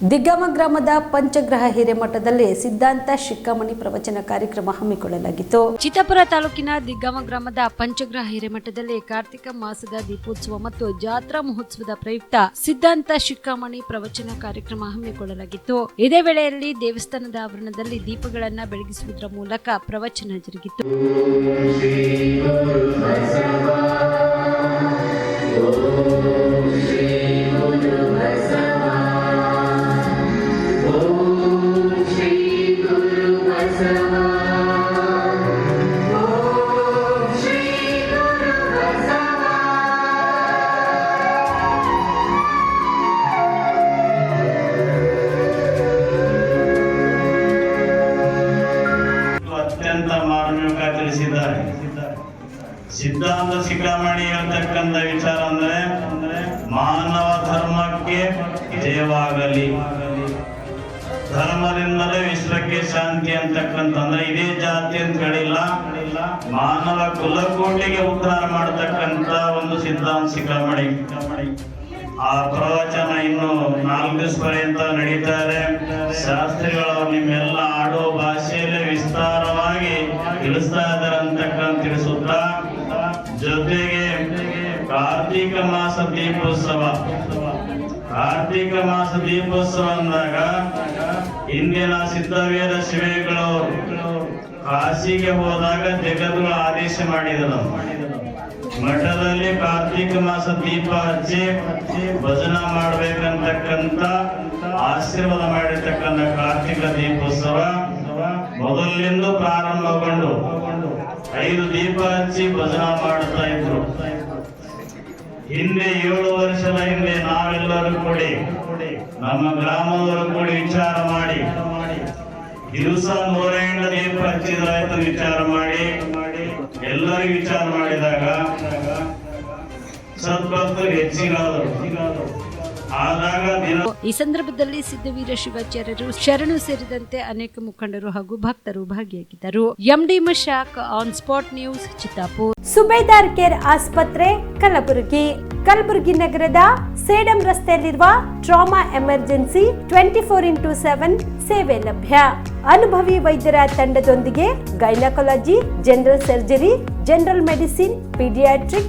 ದಿಗ್ಗಮ ಗ್ರಾಮದ ಪಂಚಗ್ರಹ ಹಿರೇಮಠದಲ್ಲಿ ಸಿದ್ಧಾಂತ ಶಿಕ್ಕಮಣಿ ಪ್ರವಚನ ಕಾರ್ಯಕ್ರಮ ಹಮ್ಮಿಕೊಳ್ಳಲಾಗಿತ್ತು. ಚಿತ್ತಾಪುರ ತಾಲೂಕಿನ ದಿಗ್ಗಮ ಗ್ರಾಮದ ಪಂಚಗ್ರಹ ಹಿರೇಮಠದಲ್ಲಿ ಕಾರ್ತಿಕ ಮಾಸದ ದೀಪೋತ್ಸವ ಮತ್ತು ಜಾತ್ರಾ ಮಹೋತ್ಸವದ ಪ್ರಯುಕ್ತ ಸಿದ್ಧಾಂತ ಶಿಕ್ಕಮಣಿ ಪ್ರವಚನ ಕಾರ್ಯಕ್ರಮ ಹಮ್ಮಿಕೊಳ್ಳಲಾಗಿತ್ತು. ಇದೇ ವೇಳೆಯಲ್ಲಿ ದೇವಸ್ಥಾನದ ಆವರಣದಲ್ಲಿ ದೀಪಗಳನ್ನು ಬೆಳಗಿಸುವುದರ ಮೂಲಕ ಪ್ರವಚನ ಜರುಗಿತು. ತಿಳಿಸಿದ್ದಾರೆ ಸಿದ್ಧಾಂತ ಶಿಖಾಮಣಿ ಹೇಳ್ತಕ್ಕಂಥ ವಿಚಾರ ಅಂದ್ರೆ ಮಾನವ ಧರ್ಮಕ್ಕೆ ಜಯವಾಗಲಿ ಧರ್ಮದಿಂದಲೇ ವಿಶ್ವಕ್ಕೆ ಶಾಂತಿ ಅಂತಕ್ಕಂಥ ಅಂದ್ರೆ ಇದೇ ಜಾತಿ ಅಂತ ಹೇಳಿಲ್ಲ. ಮಾನವ ಕುಲಕೋಟಿಗೆ ಉದ್ಧಾರ ಮಾಡತಕ್ಕಂತ ಒಂದು ಸಿದ್ಧಾಂತ ಶಿಖಾಮಣಿ ಆ ಪ್ರವಚನ ಇನ್ನು ನಾಲ್ಕು ದಿವಸ ಪರ್ಯಂತ ನಡೀತಾರೆ ಶಾಸ್ತ್ರಿಗಳು ನಿಮ್ಮೆಲ್ಲ ಆಡೋ ಭಾಷೆಯಲ್ಲಿ ವಿಸ್ತಾರವಾಗಿ ತಿಳಿಸ್ತಾ ಇದ್ದಾರೆ ಅಂತಕ್ಕಂಥ ತಿಳಿಸುತ್ತಾ ಜೊತೆಗೆ ಕಾರ್ತೀಕ ಮಾಸ ದೀಪೋತ್ಸವ. ಕಾರ್ತೀಕ ಮಾಸ ದೀಪೋತ್ಸವ ಅಂದಾಗ ಇಂದಿನ ಸಿದ್ಧವೇದ ಶಿವೆಗಳು ಕಾಶಿಗೆ ಹೋದಾಗ ಜಗದ್ಗುರು ಆದೇಶ ಮಾಡಿದರು. ಮಠದಲ್ಲಿ ಕಾರ್ತೀಕ ಮಾಸ ದೀಪ ಹಚ್ಚಿ ಭಜನ ಮಾಡ್ಬೇಕಂತಕ್ಕಂತ ಆಶೀರ್ವಾದ ಮಾಡಿರ್ತಕ್ಕಂಥ ಕಾರ್ತಿಕ ದೀಪೋತ್ಸವ. ಮೊದಲಿಂದ ಪ್ರಾರಂಭಗೊಂಡು ಐದು ದೀಪ ಹಚ್ಚಿ ಭಜನ ಮಾಡುತ್ತಾ ಇದ್ರು. ಹಿಂದೆ ಏಳು ವರ್ಷದ ಹಿಂದೆ ನಾವೆಲ್ಲರೂ ಕೂಡಿ ನಮ್ಮ ಗ್ರಾಮದವರು ಕೂಡಿ ವಿಚಾರ ಮಾಡಿ. ದಿವಸ ನೂರ ಎಂಟು ದೀಪ ಹಚ್ಚಿದ್ರಾಯ್ತು ವಿಚಾರ ಮಾಡಿ. ಎಲ್ಲರಿಗೂ ವಿಚಾರ ಮಾಡಿದಾಗ ಸದ್ಭಕ್ತರು ಹೆಚ್ಚಿಗಾದರು. ಈ ಸಂದರ್ಭದಲ್ಲಿ ಸಿದ್ದವೀರ ಶಿವಾಚಾರ್ಯರು ಶರಣು ಸೇರಿದಂತೆ ಅನೇಕ ಮುಖಂಡರು ಹಾಗೂ ಭಕ್ತರು ಭಾಗಿಯಾಗಿದ್ದರು. MD Mashak on spot news Chittapur Subedar care ಆಸ್ಪತ್ರೆ ಕಲಬುರಗಿ. ಕಲಬುರಗಿ ನಗರದ ಸೇಡಂ ರಸ್ತೆಯಲ್ಲಿರುವ trauma emergency twenty four into seven ಸೇವೆ ಲಭ್ಯ. ಅನುಭವಿ ವೈದ್ಯರ ತಂಡದೊಂದಿಗೆ gynaecology general surgery general medicine paediatric